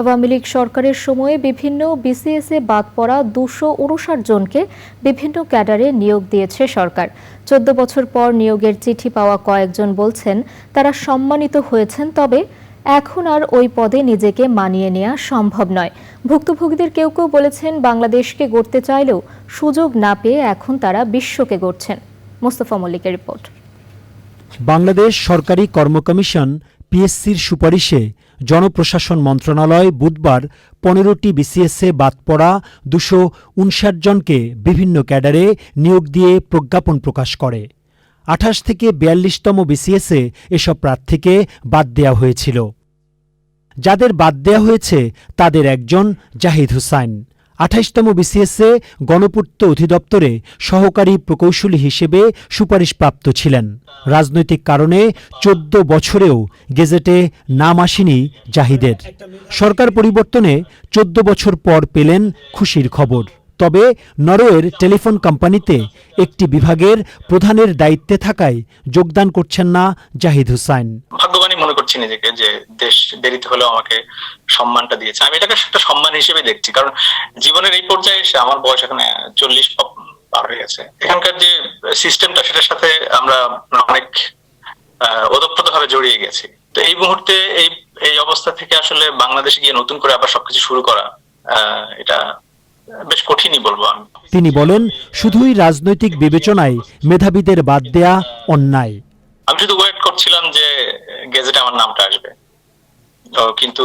আওয়ামী লীগ সরকারের সময়ে বিভিন্ন বিসিএসে বাদ পড়া দুশো উনষাট জনকে বিভিন্ন ক্যাডারে নিয়োগ দিয়েছে সরকার। চোদ্দ বছর পর নিয়োগের চিঠি পাওয়া কয়েকজন বলছেন, তারা সম্মানিত হয়েছেন, তবে এখন আর ওই পদে নিজেকে মানিয়ে নেওয়া সম্ভব নয়। ভুক্তভোগীদের কেউ কেউ বলেছেন, বাংলাদেশকে গড়তে চাইলেও সুযোগ না পেয়ে এখন তারা বিশ্বকে গড়ছেন। মোস্তফা মল্লিকের রিপোর্ট। বাংলাদেশ সরকারি কর্মকমিশন পিএসসির সুপারিশে জনপ্রশাসন মন্ত্রণালয় বুধবার পনেরোটি বিসিএসএ বাদ পড়া দুশো উনষাট জনকে বিভিন্ন ক্যাডারে নিয়োগ দিয়ে প্রজ্ঞাপন প্রকাশ করে। আঠাশ থেকে বিয়াল্লিশতম বিসিএসএ এসব প্রার্থীকে বাদ দেওয়া হয়েছিল। যাদের বাদ দেওয়া হয়েছে তাদের একজন জাহিদ হুসাইন। আঠাইশতম বিসিএসে গণপূর্ত অধিদপ্তরে সহকারী প্রকৌশলী হিসেবে সুপারিশপ্রাপ্ত ছিলেন। রাজনৈতিক কারণে চোদ্দ বছরেও গেজেটে নাম আসেনি জাহিদের। সরকার পরিবর্তনে চোদ্দ বছর পর পেলেন খুশির খবর। তবে নরওয়ের টেলিফোন কোম্পানিতে একটি বিভাগের প্রধানের দায়িত্বে থাকায় যোগদান করছেন না জাহিদ হুসাইন করছি নিজেকে যে দেশ দেরিতে হলেও আমাকে সম্মানটা দিয়েছে। আমি এটাকে একটা সম্মান হিসেবে দেখছি। কারণ জীবনের এই পর্যায়ে এসে আমার বয়স এখানে চল্লিশ পার হয়ে গেছে। এখানকার যে সিস্টেমটা সেটার সাথে আমরা অনেক ওতপ্রোত ভাবে জড়িয়ে গেছি। তো এই মুহূর্তে এই এই অবস্থা থেকে আসলে বাংলাদেশে গিয়ে নতুন করে আবার সবকিছু শুরু করা আহ, এটা বেশ কঠিনই বলব আমি। তিনি বলেন শুধুই রাজনৈতিক বিবেচনায় মেধাবীদের বাদ দেয়া অন্যায়। আমি শুধু ওয়েট করছিলাম যে গেজেটে আমার নামটা আসবে। কিন্তু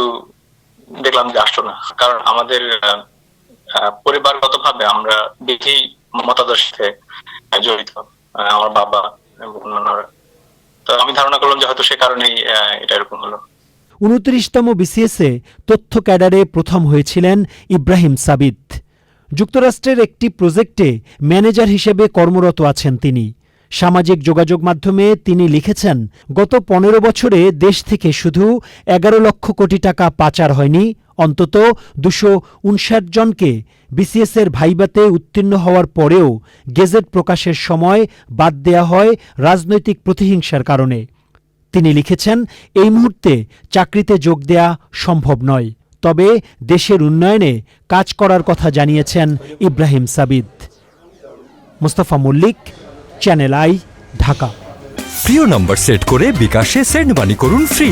দেখলাম যে আসলো না। কারণ আমাদের আহ, পরিবারগতভাবে আমরা বিধি মতাদর্শের সাথে জড়িত আমার বাবা এবং অন্যান্যরা তো আমি ধারণা করলাম যে হয়তো সে কারণেই এটা এরকম হলো। উনত্রিশতম বিসিএসে তথ্য ক্যাডারে প্রথম হয়েছিলেন ইব্রাহিম সাবিত। যুক্তরাষ্ট্রের একটি প্রজেক্টে ম্যানেজার হিসেবে কর্মরত আছেন তিনি। সামাজিক যোগাযোগ মাধ্যমে তিনি লিখেছেন, গত পনেরো বছরে দেশ থেকে শুধু এগারো লক্ষ কোটি টাকা পাচার হয়নি, অন্তত দুশো উনষাট জনকে বিসিএসের ভাইবাতে উত্তীর্ণ হওয়ার পরেও গেজেট প্রকাশের সময় বাদ দেয়া হয় রাজনৈতিক প্রতিহিংসার কারণে। তিনি লিখেছেন, এই মুহূর্তে চাকরিতে যোগ দেয়া সম্ভব নয়, তবে দেশের উন্নয়নে কাজ করার কথা জানিয়েছেন ইব্রাহিম সাবিদ মুস্তাফা মল্লিক চ্যানেল আই ঢাকা প্রিয় নম্বর সেট করে বিকাশে সেন্ড মানি করুন ফ্রি